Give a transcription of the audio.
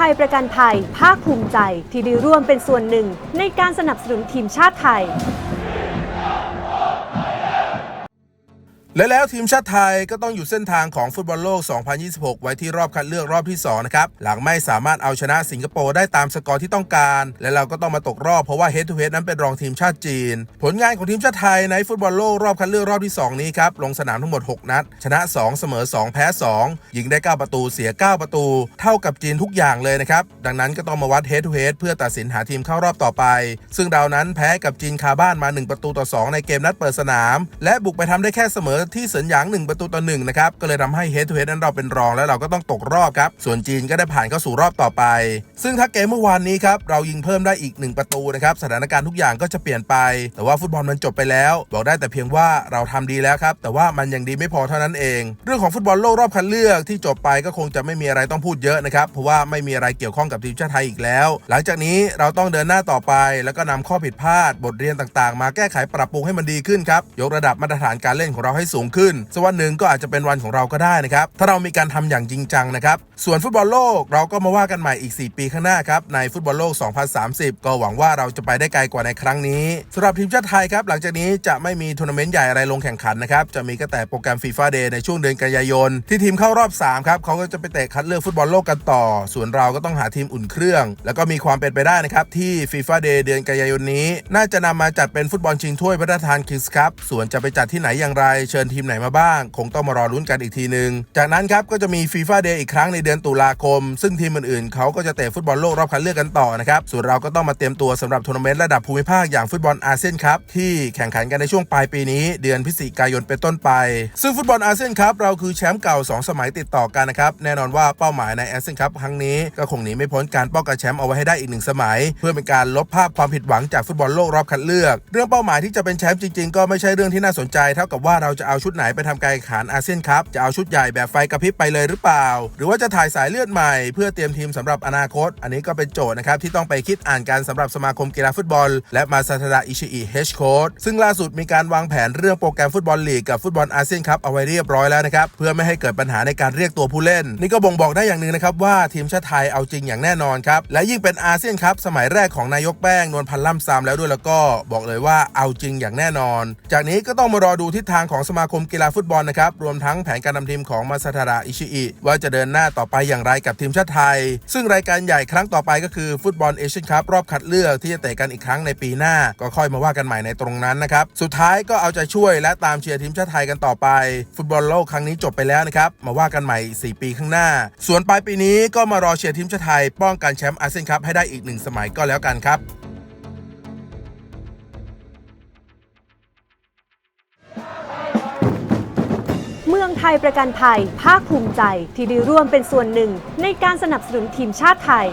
ทยประกันภัย ภาคภูมิใจที่ได้ร่วมเป็นส่วนหนึ่งในการสนับสนุนทีมชาติไทย และแล้วทีมชาติไทยก็ต้องอยู่เส้นทางของฟุตบอลโลก 2026 ไว้ที่รอบคัดเลือกรอบที่ 2 นะครับ หลังไม่สามารถเอาชนะสิงคโปร์ได้ตามสกอร์ที่ต้องการ และเราก็ต้องมาตกรอบเพราะว่าเฮดทูเฮดนั้นเป็นรองทีมชาติจีน ผลงานของทีมชาติไทยในฟุตบอลโลกรอบคัดเลือกรอบที่ 2 นี้ครับ ลงสนามทั้งหมด 6 นัด ชนะ 2 เสมอ 2 แพ้ 2 ยิงได้ 9 ประตูเสีย 9 ประตู เท่ากับจีนทุกอย่างเลยนะครับ ดังนั้นก็ต้องมาวัดเฮดทูเฮดเพื่อตัดสินหาทีมเข้ารอบต่อไป ซึ่งเรานั้นแพ้กับจีนคาบ้านมา 1 ประตูต่อ 2 ในเกมนัดเปิดสนาม และบุกไปทำได้แค่เสมอที่เสินหยาง 1 ประตูต่อ1นะครับก็เลยทำให้เฮดทูเฮดนั้นเราเป็นรองและเราก็ต้องตกรอบครับส่วนจีนก็ได้ผ่านเข้าสู่รอบต่อไป ซึ่งถ้าเกมเมื่อวานนี้ครับเรายิงเพิ่มได้อีก 1 ประตูนะครับสถานการณ์ทุกอย่างก็จะเปลี่ยนไป แต่ว่าฟุตบอลมันจบไปแล้ว บอกได้แต่เพียงว่าเราทำดีแล้วครับแต่ว่ามันยังดีไม่พอเท่านั้นเอง เรื่องของฟุตบอลโลกรอบคัดเลือกที่จบไปก็คงจะไม่มีอะไรต้องพูดเยอะนะครับเพราะว่าไม่มีอะไรเกี่ยวข้องกับทีมชาติไทยอีกแล้ว หลังจากนี้เราต้องเดินหน้าต่อไป แล้วก็นำข้อผิดพลาด บทเรียนต่างๆ มาแก้ไขปรับปรุงให้มันดีขึ้นครับยกระดับมาตรฐานการเล่นของเราให้สูงขึ้นสักวันหนึ่งก็อาจจะเป็นวันของเราก็ได้นะครับ ถ้าเรามีการทำอย่างจริงจังนะครับ ส่วนฟุตบอลโลกเราก็มาว่ากันใหม่อีก 4 ปีข้างหน้าครับ ในฟุตบอลโลก 2030 ก็หวังว่าเราจะไปได้ไกลกว่าในครั้งนี้สำหรับทีมชาติไทยครับ หลังจากนี้จะไม่มีทัวร์นาเมนต์ใหญ่อะไรลงแข่งขันนะครับ จะมีก็แต่โปรแกรมฟีฟ่าเดย์ในช่วงเดือนกันยายน ที่ทีมเข้ารอบ 3 ครับเขาก็จะไปเตะคัดเลือกฟุตบอลโลกกันต่อ ส่วนเราก็ต้องหาทีมอุ่นเครื่อง แล้วก็มีความเป็นไปได้นะครับที่ฟีฟ่าเดย์เดือนกันยายนนี้ น่าจะนำมาจัดเป็นฟุตบอลชิงถ้วยพระราชทานคิงส์คัพส่วนจะไปจัดที่ไหนอย่างไรเชิญทีมไหนมาบ้าง คงต้องมารอลุ้นกันอีกทีหนึ่งจากนั้นครับก็จะมีฟีฟ่าเดย์อีกครั้งในเดือนตุลาคม ซึ่งทีมอื่นๆเขาก็จะเตะฟุตบอลโลกรอบคัดเลือกกันต่อนะครับส่วนเราก็ต้องมาเตรียมตัวสำหรับทัวร์นาเมนต์ระดับภูมิภาคอย่างฟุตบอลอาเซียนคัพที่แข่งขันกันในช่วงปลายปีนี้ เดือนพฤศจิกายนเป็นต้นไป ซึ่งฟุตบอลอาเซียนคัพเราคือแชมป์เก่า 2 สมัยติดต่อกันนะครับแน่นอนว่าเป้าหมายในอาเซียนคัพครั้งนี้ก็คงหนีไม่พ้นการป้องกันแชมป์เอาไว้ให้ได้อีกหนึ่งสมัย เพื่อเป็นการลบภาพความผิดหวังจากฟุตบอลโลกรอบคัดเลือก เรื่องเป้าหมายที่จะเป็นแชมป์จริงๆ ก็ไม่ใช่เรื่องที่น่าสนใจเท่ากับว่าเราจะเอาชุดไหนไปทำการแข่งขันอาเซียนคัพจะเอาชุดใหญ่แบบไฟกระพริบไปเลยหรือเปล่า หรือว่าจะถ่ายสายเลือดใหม่ เพื่อเตรียมทีมสำหรับอนาคต อันนี้ก็เป็นโจทย์นะครับที่ต้องไปคิดอ่านกันสำหรับสมาคมกีฬาฟุตบอล และมาซาทาดะอิชิอิเฮชโค้ดซึ่งล่าสุดมีการวางแผนเรื่องโปรแกรมฟุตบอลลีกกับฟุตบอลอาเซียนคัพเอาไว้เรียบร้อยแล้วนะครับเพื่อไม่ให้เกิดปัญหาในการเรียกตัวผู้เล่น นี่ก็บ่งบอกได้อย่างหนึ่งนะครับว่าทีมชาติไทยเอาจริงอย่างแน่นอนครับและยิ่งเป็นอาเซียนคัพสมัยแรกของนายกแป้งนวลพันธ์ล่ำซามแล้วด้วยแล้วก็บอกเลยว่าเอาจริงอย่างแน่นอน จากนี้ก็ต้องมารอดูทิศทางของสมาาคมกีฬาฟุตบอลนะครับ รวมทั้งแผนการนำทีมของมาซาทาระอิชิอิว่าจะเดินหน้าต่อไปอย่างไรกับทีมชาติไทย ซึ่งรายการใหญ่ครั้งต่อไปก็คือฟุตบอลเอเชียนคัพรอบคัดเลือกที่จะเตะกันอีกครั้งในปีหน้า ก็ค่อยมาว่ากันใหม่ในตรงนั้นนะครับ สุดท้ายก็เอาใจช่วยและตามเชียร์ทีมชาติไทยกันต่อไป ฟุตบอลโลกครั้งนี้จบไปแล้วนะครับมาว่ากันใหม่อีก4ปีข้างหน้า ส่วนปลายปีนี้ก็มารอเชียร์ทีมชาติไทย ป้องกันแชมป์อาเซียนคัพให้ได้อีกหนึ่งสมัยก็แล้วกันครับ ไทยประกันภัย ภาคภูมิใจที่ได้ร่วมเป็นส่วนหนึ่งในการสนับสนุนทีมชาติไทย